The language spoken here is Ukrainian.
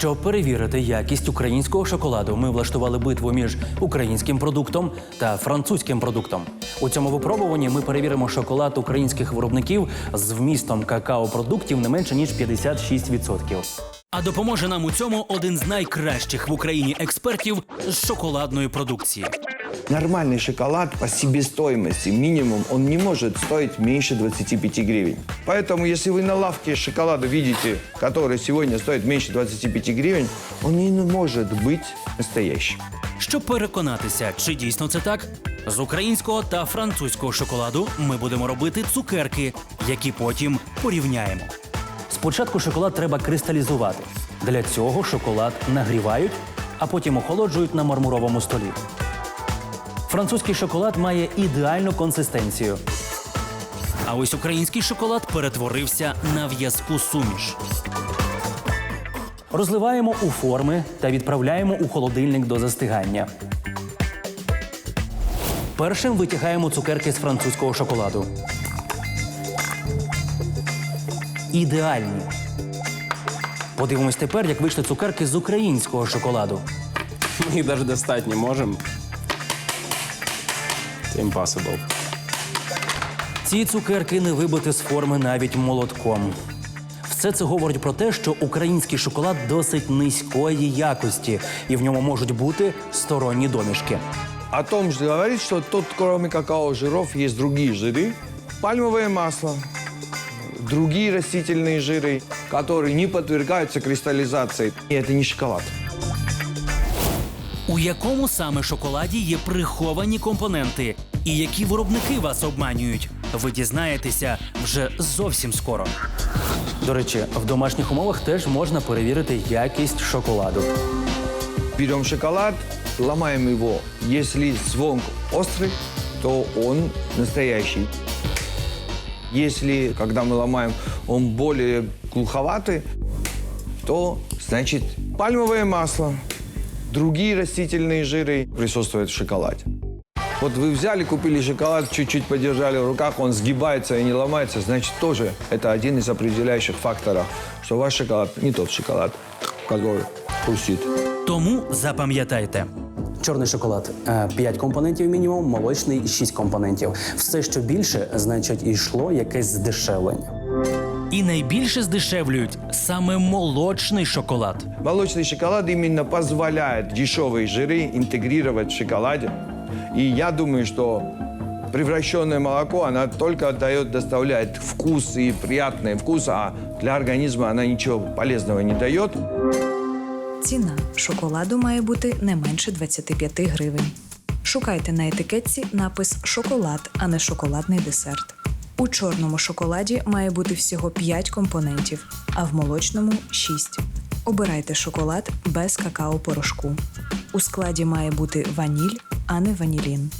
Щоб перевірити якість українського шоколаду, ми влаштували битву між українським продуктом та французьким продуктом. У цьому випробуванні ми перевіримо шоколад українських виробників з вмістом какао-продуктів не менше ніж 56%. А допоможе нам у цьому один з найкращих в Україні експертів з шоколадної продукції. Нормальный шоколад по себестоимости, минимум, он не может стоить меньше 25 гривен. Поэтому, если вы на лавке шоколада видите, который сегодня стоит меньше 25 гривен, он не может быть настоящим. Щоб переконатися, чи дійсно це так, з українського та французького шоколаду ми будемо робити цукерки, які потім порівняємо. Спочатку шоколад треба кристалізувати. Для цього шоколад нагрівають, а потім охолоджують на мармуровому столі. Французький шоколад має ідеальну консистенцію. А ось український шоколад перетворився на в'язку суміш. Розливаємо у форми та відправляємо у холодильник до застигання. Першим витягаємо цукерки з французького шоколаду. Ідеальні. Подивимось тепер, як вийшли цукерки з українського шоколаду. Мы их даже достать не можем. It's impossible. Ці цукерки не вибити з форми навіть молотком. Все це говорить про те, що український шоколад досить низької якості, і в ньому можуть бути сторонні домішки. О том же говорит, что тут кроме какао-жиров есть другие жиры. Пальмовое масло, другие растительные жиры, которые не подвергаются кристаллизации. И это не шоколад. У якому саме шоколаді є приховані компоненти, і які виробники вас обманюють, ви дізнаєтеся вже зовсім скоро. До речі, в домашніх умовах теж можна перевірити якість шоколаду. Берем шоколад, ломаем его. Если звонк острый, то он настоящий. Если, когда мы ломаем, он более глуховатый, то значит пальмовое масло, другие растительные жиры присутствуют в шоколаде. Вот вы взяли, купили шоколад, чуть-чуть подержали в руках, он сгибается и не ломается, значит, тоже это один из определяющих факторов, что ваш шоколад не тот шоколад, который хрустит. Тому запам'ятайте. Чорний шоколад 5 компонентів мінімум, молочний 6 компонентів. Все, що більше, значить, йшло якесь здешевлення. І найбільше здешевлюють саме молочний шоколад. Молочный шоколад именно позволяет дешевые жиры интегрировать в шоколаде. И я думаю, что превращенное молоко, она только дает, доставляет вкус и приятный вкус, а для организма она ничего полезного не дает. Ціна шоколаду має бути не менше 25 гривень. Шукайте на етикетці напис Шоколад, а не шоколадний десерт. У чорному шоколаді має бути всього 5 компонентів, а в молочному 6. Обирайте шоколад без какао-порошку. У складі має бути ваніль, а не ванілін.